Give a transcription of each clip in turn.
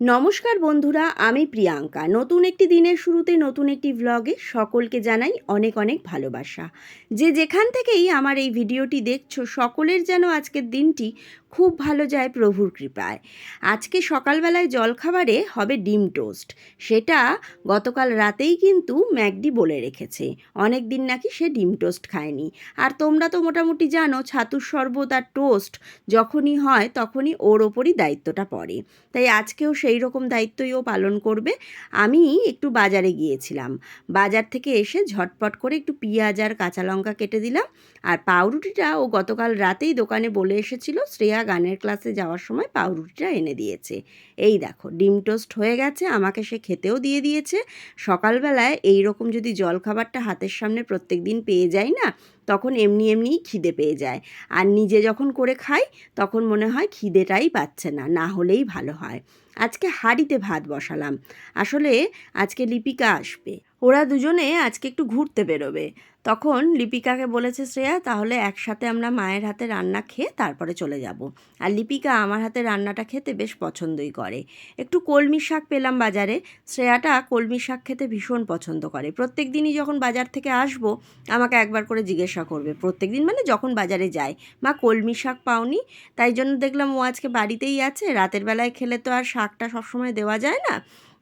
নমস্কার বন্ধুরা, আমি প্রিয়াঙ্কা। নতুন একটি দিনের শুরুতে নতুন একটি ভ্লগে সকলকে জানাই অনেক অনেক ভালোবাসা। যে যেখান থেকেই আমার এই ভিডিওটি দেখছ, সকলের যেন আজকের দিনটি খুব ভালো যায় প্রভুর কৃপায়। আজকে সকালবেলায় জলখাবারে হবে ডিম টোস্ট। সেটা গতকাল রাতেই কিন্তু ম্যাকডি বলে রেখেছে। অনেক দিন নাকি সে ডিম টোস্ট খায়নি। আর তোমরা তো মোটামুটি জানো, ছাতুর শরবত আর টোস্ট যখনই হয় তখনই ওর ওপরই দায়িত্বটা পড়ে। তাই আজকেও সেই রকম দায়িত্বই ও পালন করবে। আমি একটু বাজারে গিয়েছিলাম। বাজার থেকে এসে ঝটপট করে একটু পেঁয়াজ আর কাঁচা লঙ্কা কেটে দিলাম। আর পাউরুটিটা ও গতকাল রাতেই দোকানে বলে এসেছিল, শ্রেয়া গানের ক্লাসে যাওয়ার সময় পাউরুটিটা এনে দিয়েছে। এই দেখো, ডিম টোস্ট হয়ে গেছে, আমাকে সে খেতেও দিয়ে দিয়েছে। সকালবেলায় এই রকম যদি জলখাবারটা হাতের সামনে প্রত্যেক দিন পেয়ে যাই না তখন এমনি এমনিই খিদে পেয়ে যায়। আর নিজে যখন করে খাই, তখন মনে হয় খিদেটাই পাচ্ছে না না হলেই ভালো হয়। আজকে হাঁড়িতে ভাত বসালাম। আসলে আজকে লিপিকা আসবে। ওরা দুজনে আজকে একটু ঘুরতে বেরোবে। তখন লিপিকাকে বলেছে, শ্রেয়া, তাহলে একসাথে আমরা মায়ের হাতে রান্না খেয়ে তারপরে চলে যাব। আর লিপিকা আমার হাতে রান্নাটা খেতে বেশ পছন্দই করে। একটু কলমি শাক পেলাম বাজারে। শ্রেয়াটা কলমি শাক খেতে ভীষণ পছন্দ করে। প্রত্যেক দিনই যখন বাজার থেকে আসব, আমাকে একবার করে জিজ্ঞাসা করবে। প্রত্যেক দিন মানে যখন বাজারে যায়, মা কলমি শাক পাওনি, তাই জন্য দেখলাম ও আজকে বাড়িতেই আছে, রাতের বেলায় খেলে তো আর শাকটা সবসময় দেওয়া যায় না,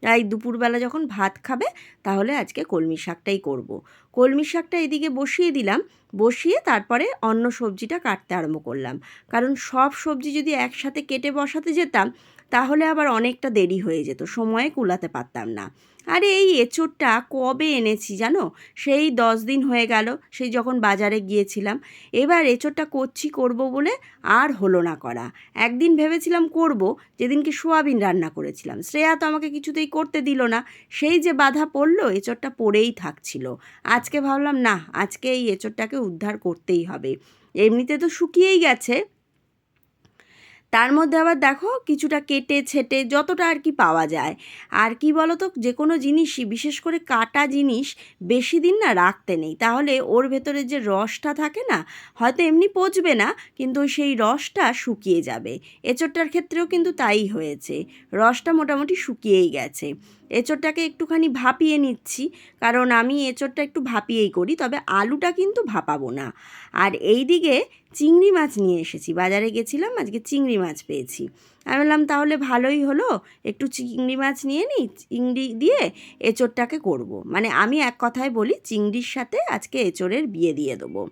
তাই দুপুরবেলা যখন ভাত খাবে, তাহলে আজকে কলমি শাকটাই করব। কলমি শাকটা এদিকে বসিয়ে দিলাম, বসিয়ে তারপরে অন্য সবজিটা কাটতে আরম্ভ করলাম। কারণ সব সবজি যদি একসাথে কেটে বসাতে যেতাম, তাহলে আবার অনেকটা দেরি হয়ে যেত, সময়ে কুলাতে পারতাম না। আরে এই এঁচোড়টা কবে এনেছি জানো? সেই দশ দিন হয়ে গেল, সেই যখন বাজারে গিয়েছিলাম। এবার এঁচোড়টা করছি করব বলে আর হলো না করা। একদিন ভেবেছিলাম করব, যেদিনকে সোয়াবিন রান্না করেছিলাম। শ্রেয়া তো আমাকে কিছুতেই করতে দিল না। সেই যে বাধা পড়ল, এঁচোড়টা পড়েই থাকছিল। আজকে ভাবলাম না আজকে এই এঁচোড়টাকে উদ্ধার করতেই হবে। এমনিতে তো শুকিয়েই গেছে। তার মধ্যে আবার দেখো কিছুটা কেটে, ছেটে যতটা আর কি পাওয়া যায়। আর কি বলো তো যে কোনো জিনিসই, বিশেষ করে কাটা জিনিস, বেশি দিন না রাখতে নেই। তাহলে ওর ভেতরে যে রসটা থাকে না, হয়তো এমনি পচবে না, কিন্তু সেই রসটা শুকিয়ে যাবে। এচোরটার ক্ষেত্রেও কিন্তু তাই হয়েছে। রসটা মোটামুটি শুকিয়েই গেছে। এঁচোড়টাকে একটুখানি ভাপিয়ে নিচ্ছি, কারণ আমি এঁচোড়টা একটু ভাপিয়েই করি, তবে আলুটা কিন্তু ভাপাবো না। আর এই দিকে চিংড়ি মাছ নিয়ে এসেছি, বাজারে গেছিলাম, আজকে চিংড়ি মাছ পেয়েছি। আমি বললাম, তাহলে ভালোই হলো, একটু চিংড়ি মাছ নিয়ে নিই চিংড়ি দিয়ে এঁচোড়টাকে করব। মানে আমি এক কথায় বলি, চিংড়ির সাথে আজকে এঁচোড়ের বিয়ে দিয়ে দেবো।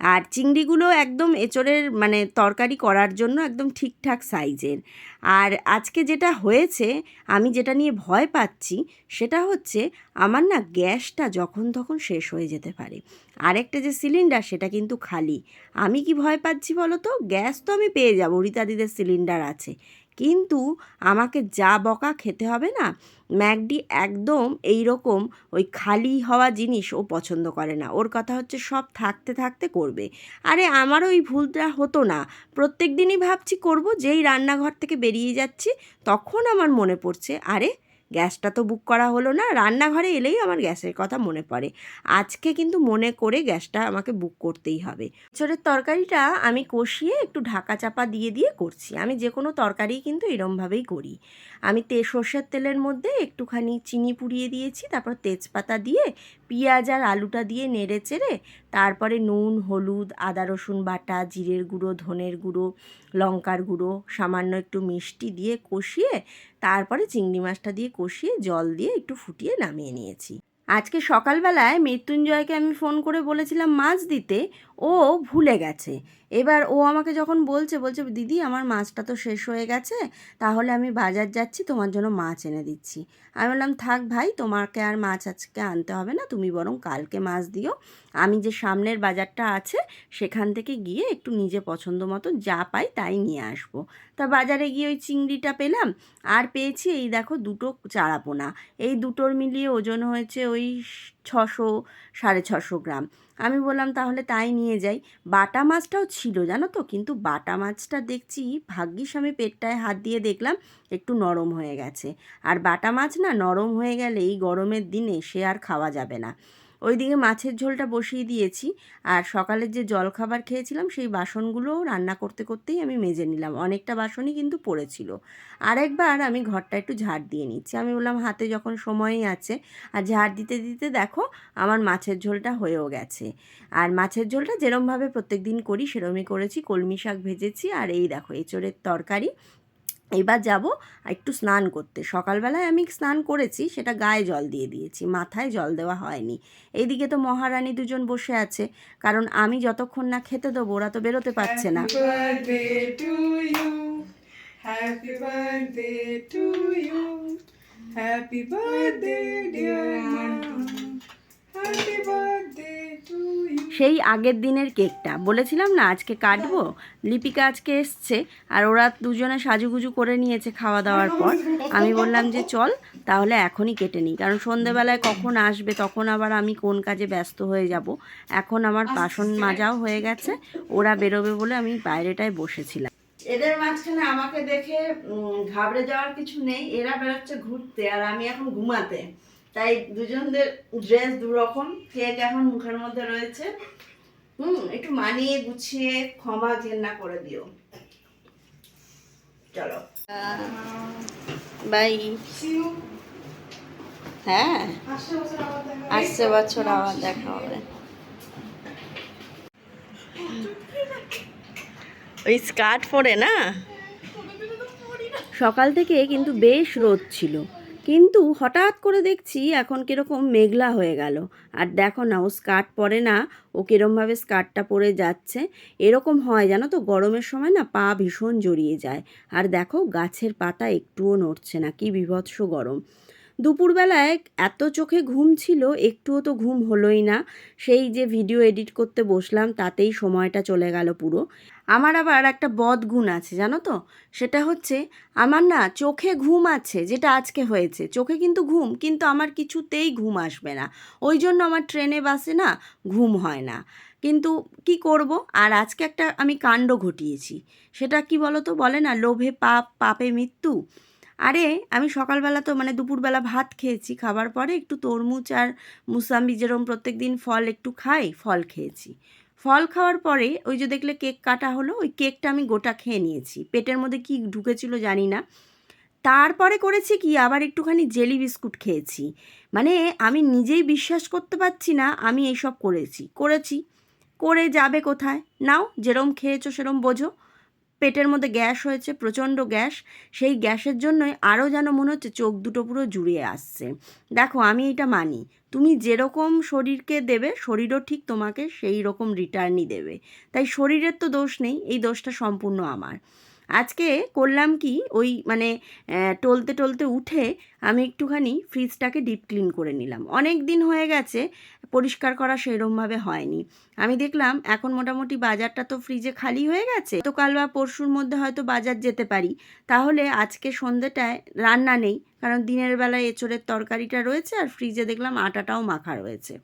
আর চিংড়িগুলো একদম এঁচড়ের মানে তরকারি করার জন্য একদম ঠিকঠাক সাইজের। আর আজকে যেটা হয়েছে, আমি যেটা নিয়ে ভয় পাচ্ছি, সেটা হচ্ছে আমার না গ্যাসটা যখন তখন শেষ হয়ে যেতে পারে। আরেকটা যে সিলিন্ডার, সেটা কিন্তু খালি। আমি কি ভয় পাচ্ছি বলো তো? গ্যাস তো আমি পেয়ে যাব রীতাদিদের সিলিন্ডার আছে। কিন্তু আমাকে যা বকা খেতে হবে না, ম্যাকডি একদম এই রকম ওই খালি হওয়া জিনিস ও পছন্দ করে না। ওর কথা হচ্ছে সব থাকতে থাকতে করবে। আরে আমার ওই ভুলটা হতো না। প্রত্যেক দিনই ভাবছি করব, যেই রান্নাঘর থেকে বেরিয়ে যাচ্ছি, তখন আমার মনে পড়ছে, আরে গ্যাসটা তো বুক করা হলো না, রান্নাঘরে এলেই আমার গ্যাসের কথা মনে পড়ে। আজকে কিন্তু মনে করে গ্যাসটা আমাকে বুক করতেই হবে। ছোটের তরকারিটা আমি কষিয়ে একটু ঢাকা চাপা দিয়ে দিয়ে করছি। আমি যে কোনো তরকারি কিন্তু এরমভাবেই করি। আমি তে সর্ষের তেলের মধ্যে একটুখানি চিনি পুড়িয়ে দিয়েছি, তারপর তেজপাতা দিয়ে পেঁয়াজ আর আলুটা দিয়ে নেড়ে চেড়ে তারপরে নুন, হলুদ, আদা, রসুন বাটা, জিরের গুঁড়ো, ধনের গুঁড়ো, লঙ্কার গুঁড়ো, সামান্য একটু মিষ্টি দিয়ে কষিয়ে তারপরে চিংড়ি মাছটা দিয়ে কষিয়ে জল দিয়ে একটু ফুটিয়ে নামিয়ে নিয়েছি। আজকে সকালবেলায় মৃত্যুঞ্জয়কে আমি ফোন করে বলেছিলাম, মাছ দিতে। ও ভুলে গেছে। এবার ও আমাকে যখন বলছে বলছে, দিদি, আমার মাছটা তো শেষ হয়ে গেছে, তাহলে আমি বাজার যাচ্ছি, তোমার জন্য মাছ এনে দিচ্ছি। আমি বললাম, থাক ভাই, তোমাকে আর মাছ আজকে আনতে হবে না, তুমি বরং কালকে মাছ দিও। আমি যে সামনের বাজারটা আছে, সেখান থেকে গিয়ে একটু নিজে পছন্দ মতো যা পাই তাই নিয়ে আসব। তা বাজারে গিয়ে ওই চিংড়িটা পেলাম, আর পেয়েছি এই দেখো দুটো চারাপোনা। এই দুটোর মিলিয়ে ওজন হয়েছে ওই ছশো, সাড়ে ছশো গ্রাম। আমি বললাম, তাহলে তাই নিয়ে যাই। বাটা মাছটাও ছিল, জানো তো? কিন্তু বাটা মাছটা দেখছি, ভাগ্যিস আমি পেটটায় হাত দিয়ে দেখলাম, একটু নরম হয়ে গেছে। আর বাটা মাছ না, নরম হয়ে গেলে এই গরমের দিনে সে আর খাওয়া যাবে না। ওইদিকে মাছের ঝোলটা বসিয়ে দিয়েছি। আর সকালের যে জলখাবার খেয়েছিলাম, সেই বাসনগুলোও রান্না করতে করতেই আমি মেজে নিলাম। অনেকটা বাসনই কিন্তু পড়েছিল। আরেকবার আমি ঘরটা একটু ঝাড় দিয়ে নিচ্ছি। আমি বললাম, হাতে যখন সময়ই আছে। আর ঝাড় দিতে দিতে দেখো, আমার মাছের ঝোলটা হয়েও গেছে। আর মাছের ঝোলটা যেরমভাবে প্রত্যেক দিন করি, সেরমই করেছি। কলমি শাক ভেজেছি। আর এই দেখো, এঁচড়ের তরকারি। এবার যাব একটু স্নান করতে সকালবেলায় আমি স্নান করেছি সেটা গায়ে জল দিয়ে দিয়েছি মাথায় জল দেওয়া হয়নি এইদিকে তো মহারানী দুজন বসে আছে কারণ আমি যতক্ষণ না খেতে দেবো ওরা তো বেরোতে পারছে না Happy birthday dear mom. Happy birthday. সেই আগের দিনের কেকটা। বলেছিলাম না, আজকে কাটবো? লিপিকা আজকে এসছে আর ওরা দুজনে সাজুগুজু করে নিয়েছে খাওয়া দাওয়ার পর। আমি বললাম যে, চল, তাহলে এখনই কেটে নিই। কারণ সন্ধেবেলায় কখন আসবে, তখন আবার আমি কোন কাজে ব্যস্ত হয়ে যাব। এখন আমার বাসন মাজাও হয়ে গেছে, ওরা বেরোবে বলে আমি বাইরেটায় বসেছিলাম। এদের মাঝখানে আমাকে দেখে ঘাবড়ে যাওয়ার কিছু নেই, এরা বেরোচ্ছে ঘুরতে আর আমি এখন ঘুমাতে। তাই দুজনদের ড্রেস দু রকম কেক এখন মুখের মধ্যে রয়েছে। হুম, একটু মানিয়ে গুছিয়ে ক্ষমা ঘেন্না করে দিও। চলো। বাই। হ্যাঁ। আসছে বছর আবার দেখা হবে। ওই স্কার্ট পরে না? সকাল থেকে কিন্তু বেশ রোদ ছিল। কিন্তু হঠাৎ করে দেখছি এখন কীরকম মেঘলা হয়ে গেল। আর দেখো না, ও স্কার্ট পরে না, ও কীরমভাবে স্কার্টটা পরে যাচ্ছে। এরকম হয় জানো তো, গরমের সময় না পা ভীষণ জড়িয়ে যায়। আর দেখো, গাছের পাতা একটুও নড়ছে না, কি বিভৎস গরম। দুপুরবেলায় এত চোখে ঘুম ছিল, একটুও তো ঘুম হলোই না। সেই যে ভিডিও এডিট করতে বসলাম, তাতেই সময়টা চলে গেল পুরো। আমার আবার একটা বদ গুণ আছে, জানো তো? সেটা হচ্ছে আমার না চোখে ঘুম আছে, যেটা আজকে হয়েছে। চোখে কিন্তু ঘুম, কিন্তু আমার কিছুতেই ঘুম আসবে না। ওই জন্য আমার ট্রেনে, বাসে না ঘুম হয় না। কিন্তু কি করব? আর আজকে একটা আমি কাণ্ড ঘটিয়েছি। সেটা কি বলো তো বলে না, লোভে পাপ, পাপে মৃত্যু। আরে, আমি সকালবেলা তো মানে দুপুরবেলা ভাত খেয়েছি, খাবার পরে একটু তরমুজ আর মুসাম্বি যেরকম প্রত্যেক দিন ফল একটু খাই, ফল খেয়েছি। ফল খাওয়ার পরে ওই যে দেখলে কেক কাটা হলো, ওই কেকটা আমি গোটা খেয়ে নিয়েছি। পেটের মধ্যে কি ঢুকেছিল জানি না। তারপরে করেছি কি, আবার একটুখানি জেলি বিস্কুট খেয়েছি। মানে আমি নিজেই বিশ্বাস করতে পারছি না, আমি এইসব করেছি। করেছি। করে যাবে কোথায়? নাও, যেরম খেয়েছো সেরম বোঝো। পেটের মধ্যে গ্যাস হয়েছে, প্রচণ্ড গ্যাস। সেই গ্যাসের জন্যই আরও যেন মনে হচ্ছে চোখ দুটো পুরো জুড়িয়ে আসছে। দেখো, আমি এটা মানি। তুমি যেরকম শরীরকে দেবে, শরীরও ঠিক তোমাকে সেই রকম রিটার্নই দেবে। তাই শরীরের তো দোষ নেই, এই দোষটা সম্পূর্ণ আমার। আজকে করলাম কি, ওই মানে টলতে টলতে উঠে আমি একটুখানি ফ্রিজটাকে ডিপ ক্লিন করে নিলাম। অনেক দিন হয়ে গেছে, পরিষ্কার করা সেরমভাবে হয়নি। আমি দেখলাম এখন মোটামুটি বাজারটা তো ফ্রিজে খালি হয়ে গেছে। তো কাল বা পরশুর মধ্যে হয়তো বাজার যেতে পারি। তাহলে আজকে সন্ধ্যেটায় রান্না নেই, কারণ দিনের বেলায় এঁচড়ের তরকারিটা রয়েছে আর ফ্রিজে দেখলাম আটাটাও মাখা রয়েছে।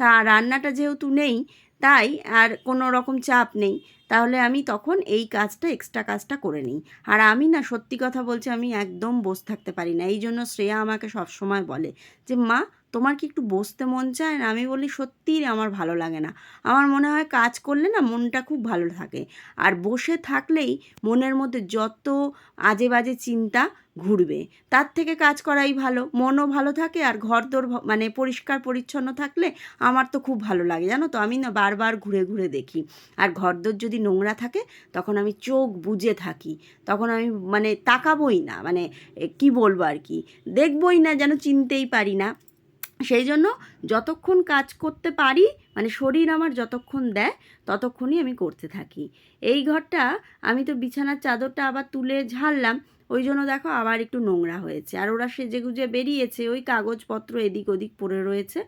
তা রান্নাটা যেহেতু নেই, তাই আর কোনো রকম চাপ নেই। তাহলে আমি তখন এই কাজটা এক্সট্রা কাজটা করে নিই। আর আমি না, সত্যি কথা বলছি, আমি একদম বসে থাকতে পারি না। এই জন্য শ্রেয়া আমাকে সবসময় বলে যে, মা তোমার কি একটু বসতে মন চায়? না, আমি বলি সত্যিই আমার ভালো লাগে না। আমার মনে হয় কাজ করলে না মনটা খুব ভালো থাকে। আর বসে থাকলেই মনের মধ্যে যত আজে বাজে চিন্তা ঘুরবে, তার থেকে কাজ করাই ভালো। মনও ভালো থাকে আর ঘরদোর ভ- মানে পরিষ্কার পরিচ্ছন্ন থাকলে আমার তো খুব ভালো লাগে, জানো তো? আমি না বারবার ঘুরে ঘুরে দেখি। আর ঘরদোর যদি নোংরা থাকে, তখন আমি চোখ বুজে থাকি। তখন আমি মানে তাকাবই না। মানে কি বলব আর কি? দেখবই না, যেন চিনতেই পারি না। সেই জন্য যতক্ষণ কাজ করতে পারি মানে শরীর আমার যতক্ষণ দেয়, ততক্ষণই আমি করতে থাকি। এই ঘরটা আমি তো বিছানার চাদরটা আবার তুলে ঝাড়লাম ওই জন্য দেখো আবার একটু নোংরা হয়েছে। আর ওরা সেজে গুজে বেরিয়েছে, ওই কাগজপত্র এদিক ওদিক পড়ে রয়েছে।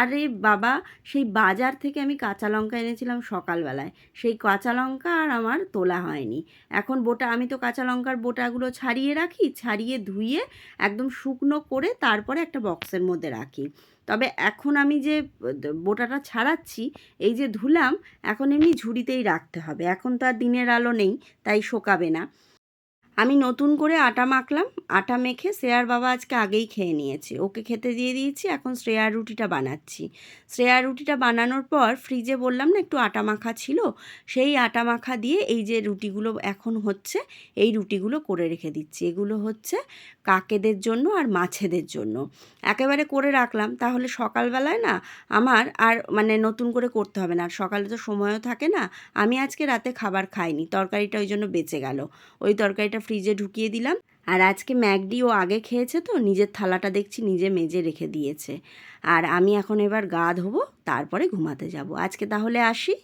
আর এই বাবা, সেই বাজার থেকে আমি কাঁচা লঙ্কা এনেছিলাম সকালবেলায়। সেই কাঁচা লঙ্কা আর আমার তোলা হয়নি। এখন বোটা, আমি তো কাঁচা লঙ্কার বোটাগুলো ছাড়িয়ে রাখি, ছাড়িয়ে ধুয়ে একদম শুকনো করে তারপরে একটা বক্সের মধ্যে রাখি। তবে এখন আমি যে বোটাটা ছাড়াচ্ছি, এই যে ধুলাম, এখন এমনি ঝুড়িতেই রাখতে হবে। এখন তো আর দিনের আলো নেই, তাই শোকাবে না। আমি নতুন করে আটা মাখলাম। আটা মেখে শ্রেয়ার বাবা আজকে আগেই খেয়ে নিয়েছে। ওকে খেতে দিয়ে দিয়েছি, এখন শ্রেয়ার রুটিটা বানাচ্ছি। শ্রেয়ার রুটিটা বানানোর পর ফ্রিজে বললাম না, একটু আটা মাখা ছিল। সেই আটা মাখা দিয়ে এই যে রুটিগুলো এখন হচ্ছে, এই রুটিগুলো করে রেখে দিচ্ছি। এগুলো হচ্ছে কাকেদের জন্য আর মাছেদের জন্য। একেবারে করে রাখলাম, তাহলে সকালবেলায় না আমার আর মানে নতুন করে করতে হবে না। আর সকালে তো সময়ও থাকে না, আমি আজকে রাতে খাবার খাইনি, তরকারিটা ওই জন্য বেঁচে গেল। ওই তরকারিটা ফ্রিজে ঢুকিয়ে দিলাম। আর আজকে ম্যাগডি ও আগে খেয়েছে তো, নিজের থালাটা দেখছি নিজে মেজে রেখে দিয়েছে। আর আমি এখন এবার গা ধোবো, তারপরে ঘুমাতে যাব। আজকে তাহলে আসি?